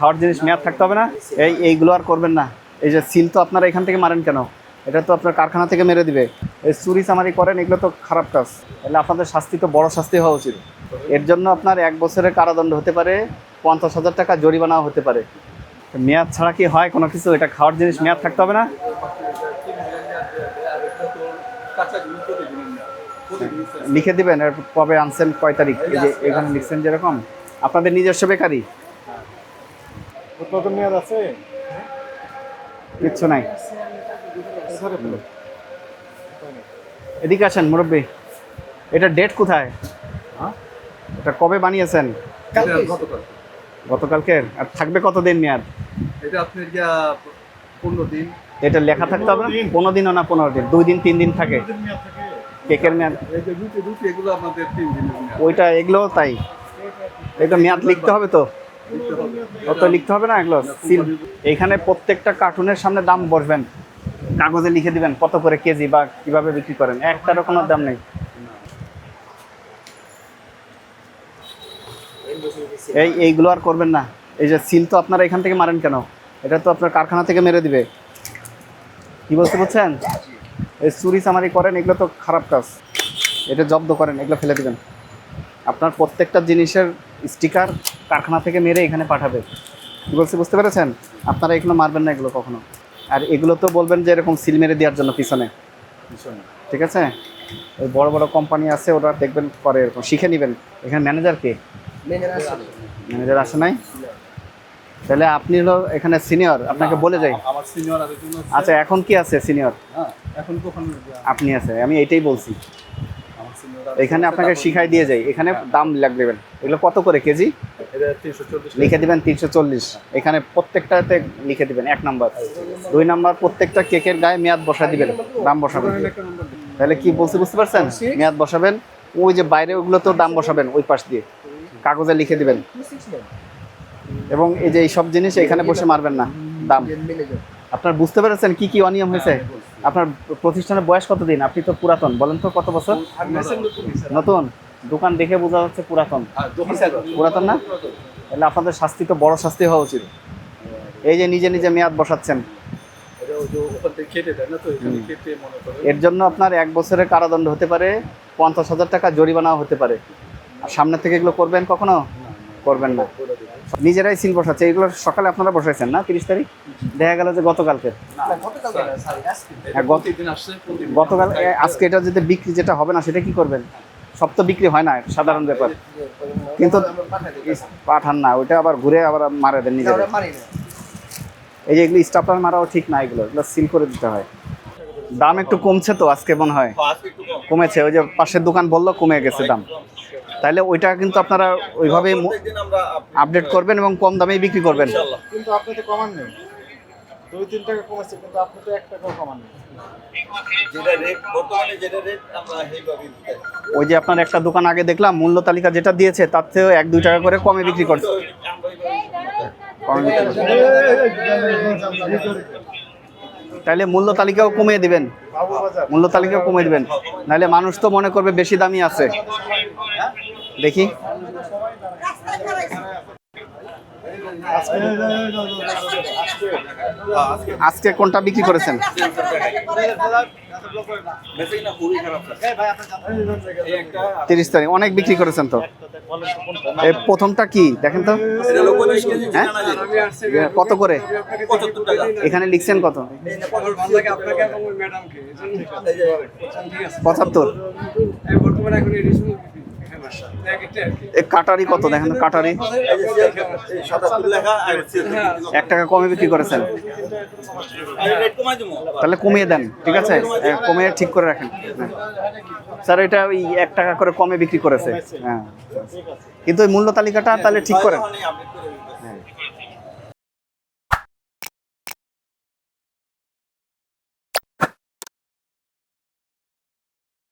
খাওয়ার জিনিস মেয়াদ থাকতে হবে না। এই, এইগুলো আর করবেন না। এই যে সিল তো আপনারা এখান থেকে মারেন কেন? এটা তো আপনার কারখানা থেকে মেরে দিবে। এই চুরি চামারি করেন, এগুলো তো খারাপ কাজ। তাহলে আপনাদের শাস্তি তো বড় শাস্তি হওয়া উচিত। এর জন্য আপনার এক বছরের কারাদণ্ড হতে পারে, পঞ্চাশ হাজার টাকা জরিমানাও হতে পারে। মেয়াদ ছাড়া কি হয় কোনো কিছু? এটা খাওয়ার জিনিস মেয়াদ থাকতে হবে না। লিখে দিবেন কবে আনছেন কয় তারিখ? এখানে লিখছেন যেরকম, আপনাদের নিজস্ব বেকারি। কত মেয়াদ আছে কিচ্ছু নাই। এদিকে আসেন মুরব্বী। এটা ডেট কোথায়? হ্যাঁ? এটা কবে বানিয়েছেন? গতকাল। গতকালকে আর থাকবে কতদিন মেয়াদ? এটা আপনার গিয়া পনেরো দিন। এটা লেখা থাকতে হবে পনেরো দিনও না পনেরো দিন? দুই দিন তিন দিন থাকে? মেয়াদ কেকের মেয়াদ? মেয়াদ। ওইটা এগুলো তাই। এটা মেয়াদ লিখতে হবে তো। অত লিখতে হবে না, এগুলো সিল এইখানে প্রত্যেকটা কার্টুনের সামনে দাম বসবেন। কাগজে লিখে দিবেন কত করে কেজি বা কীভাবে বিক্রি করেন। একটারও কোনো দাম নেই। এই, এইগুলো আর করবেন না। এই যে সিল তো আপনারা এখান থেকে মারেন কেন? এটা তো আপনার কারখানা থেকে মেরে দিবে। কি বলতে বুঝছেন এই চুরি চামারি করেন, এগুলো তো খারাপ কাজ। এটা জব্দ করেন, এগুলো ফেলে দিবেন। আপনার প্রত্যেকটা জিনিসের স্টিকার কারখানা থেকে মেরে এখানে পাঠাবে। কি বলছি বুঝতে পেরেছেন? আপনারা এগুলো মারবেন না এগুলো কখনো। আর এগুলো তো বলবেন যে এরকম সিল মেরে দেওয়ার জন্য পিছনে। ঠিক আছে? ওই বড় বড় কোম্পানি আছে ওরা দেখবেন পরে এরকম। শিখে নেবেন। এখানে ম্যানেজার কে? ম্যানেজার আসে। নাই? তাহলে আপনি হলো এখানে সিনিয়র আপনাকে বলে যাই। আমার সিনিয়র আচ্ছা এখন কি আছে সিনিয়র? হ্যাঁ এখন আপনি আছে আমি এইটাই বলছি। এখানে আপনাকে শিখাই দিয়ে যাই। এখানে দাম লাগবেন এগুলো কত করে কেজি? লিখে দিবেন তিনশো চল্লিশ। এখানে প্রত্যেকটাতে লিখে দিবেন এক নাম্বার। দুই নাম্বার প্রত্যেকটা কেকের গায়ে মেয়াদ বসা দিবেন দাম বসাবেন। তাহলে কি বলতে বুঝতে পারছেন? মেয়াদ বসাবেন ওই যে বাইরে ওগুলো তো দাম বসাবেন ওই পাশ দিয়ে। কাগজে লিখে দিবেন। এবং এই যে এই সব জিনিস এখানে বসে মারবেন না দাম। আপনার বুঝতে পেরেছেন কি কি অনিয়ম হয়েছে? আপনার প্রতিষ্ঠানের বয়স কতদিন? আপনি তো পুরাতন। বলেন তো কত বছর? নতুন? দোকান দেখে বোঝা যাচ্ছে পুরাতন। হ্যাঁ। পুরাতন না? তাহলে আপনাদের শাস্তি তো বড় শাস্তি হওয়া উচিত। এই যে নিজে নিজে মেয়াদ বসাচ্ছেন। এর জন্য আপনার এক বছরের কারাদণ্ড হতে পারে পঞ্চাশ হাজার টাকা জরিমানাও হতে পারে। আর সামনে থেকে এগুলো করবেন কখনো? করবেন না। নিজেরাই সিল বসাচ্ছে। এগুলো সকালে আপনারা বসাইছেন না? তিরিশ তারিখ? দেখা গেল যে গতকালকে। হ্যাঁ, গতকাল আজকে এটা যদি বিক্রি যেটা হবে না সেটা কি করবেন? সব তো বিক্রি হয় না সাধারণ ব্যাপার। কিন্তু পাঠান না ওইটা আবার ঘুরে আবার মারা দেন নিজেরা। এই যে এগুলো স্টাফার মারাও ঠিক না এগুলো এগুলো সিল করে দিতে হয়। দাম একটু কমছে তো আজকে মনে হয়। কমেছে ওই যে পাশের দোকান বলল কমে গেছে দাম। তাহলে ওইটা কিন্তু আপনারা ওইভাবে আপডেট করবেন এবং কম দামেই বিক্রি করবেন কিন্তু আপনি তো কমান নেই দুই তিন টাকা কমেছে কিন্তু আপনি তো এক টাকাও কমান নেই যেটা রেট বর্তমানে যেটা রেট আমরা সেইভাবেই দিতে ওই যে আপনার একটা দোকান আগে দেখলাম মূল্য তালিকা যেটা দিয়েছে তার থেকেও এক দুই টাকা করে কমে বিক্রি করছে কমে বিক্রি করছে। তাহলে মূল্য তালিকাও কমিয়ে দিবেন মূল্য তালিকাও কমিয়ে দিবেন নাহলে মানুষ তো মনে করবে বেশি দামি আছে দেখি। আজকে কোনটা বিক্রি করেছেন? তিরিশ তারিখ। অনেক বিক্রি করেছেন তো। প্রথমটা কি? দেখেন তো। হ্যাঁ? কত করে? এখানে লিখছেন কত? পঁচাত্তর। কাটারি কত দেখেন কাটারি? এক টাকা কমে বিক্রি করেছেন। তাহলে কমিয়ে দেন ঠিক আছে? কমিয়ে ঠিক করে রাখেন। হ্যাঁ। স্যার এটা ওই এক টাকা করে কমে বিক্রি করেছে। হ্যাঁ। কিন্তু ওই মূল্য তালিকাটা তাহলে ঠিক করেন। আপনি